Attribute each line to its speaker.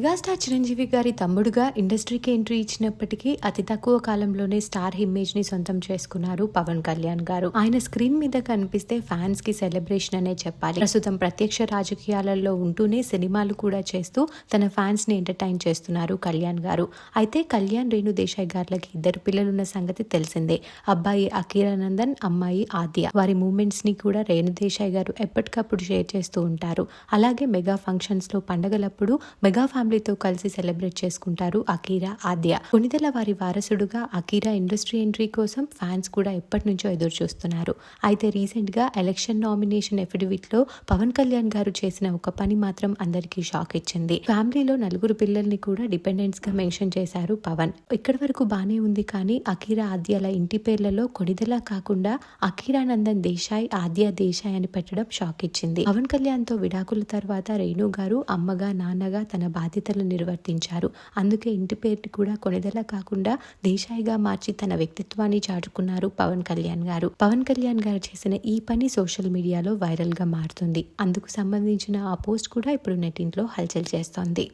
Speaker 1: Megastar Chiranjeevi గారి తమ్ముడుగా ఇండస్ట్రీకి entry ఇచ్చినప్పటికీ అతి తక్కువ కాలంలోనే స్టార్ ఇమేజ్ని సొంతం చేసుకున్నారు పవన్ కళ్యాణ్ గారు. ఆయన స్క్రీన్ మీద కనిపిస్తే ఫ్యాన్స్కి సెలబ్రేషన్ అనే చెప్పాలి. ప్రస్తుతం ప్రత్యక్ష రాజకీయాలలో ఉంటూనే సినిమాలు కూడా చేస్తూ తన ఫ్యాన్స్ని ఎంటర్టైన్ చేస్తున్నారు కళ్యాణ్ గారు. అయితే కళ్యాణ్ రేణు దేశాయ్ గారులకి ఇద్దరు పిల్లలున్న సంగతి తెలిసిందే. అబ్బాయి అఖీరానందన్ అమ్మాయి ఆద్య. వారి మూమెంట్స్ని కూడా రేణు దేశాయ్ గారు ఎప్పటికప్పుడు షేర్ చేస్తూ ఉంటారు. అలాగే మెగా ఫంక్షన్స్లో పండగలప్పుడు మెగా ఫ్యామిలీ ఫ్యామిలీతో కలిసి సెలబ్రేట్ చేసుకుంటారు అకీరా ఆద్య. కొనిదెల వారి వారసుడుగా అకీరా ఇండస్ట్రీ ఎంట్రీ కోసం ఫ్యాన్స్ కూడా ఎప్పటి నుంచో ఎదురు చూస్తున్నారు అయితే రీసెంట్గా ఎలక్షన్ నామినేషన్ ఎఫిడవిట్లో పవన్ కళ్యాణ్ గారు చేసిన ఒక పని మాత్రం అందరికీ షాక్ ఇచ్చింది. ఫ్యామిలీలో నలుగురు పిల్లల్ని కూడా డిపెండెంట్స్గా మెన్షన్ చేశారు పవన్. ఇక్కడి వరకు బానే ఉంది కానీ అకీరా ఆద్యల ఇంటి పేర్లలో కొనిదెల కాకుండా అఖీరానందన్ దేశాయ్ ఆద్య దేశాయ్ అని పెట్టడం షాక్ ఇచ్చింది. పవన్ కళ్యాణ్తో విడాకుల తర్వాత రేణు గారు అమ్మగా నాన్నగా తన బాధ్యతలు నిర్వర్తించారు. అందుకే ఇంటి పేరు కూడా కొనిదెల కాకుండా దేశాయిగా మార్చి తన వ్యక్తిత్వాన్ని చాటుకున్నారు పవన్ కళ్యాణ్ గారు. పవన్ కళ్యాణ్ గారు చేసిన ఈ పని సోషల్ మీడియాలో వైరల్గా మారుతుంది. అందుకు సంబంధించిన ఆ పోస్ట్ కూడా ఇప్పుడు నెట్టింట్లో హల్చల్ చేస్తోంది.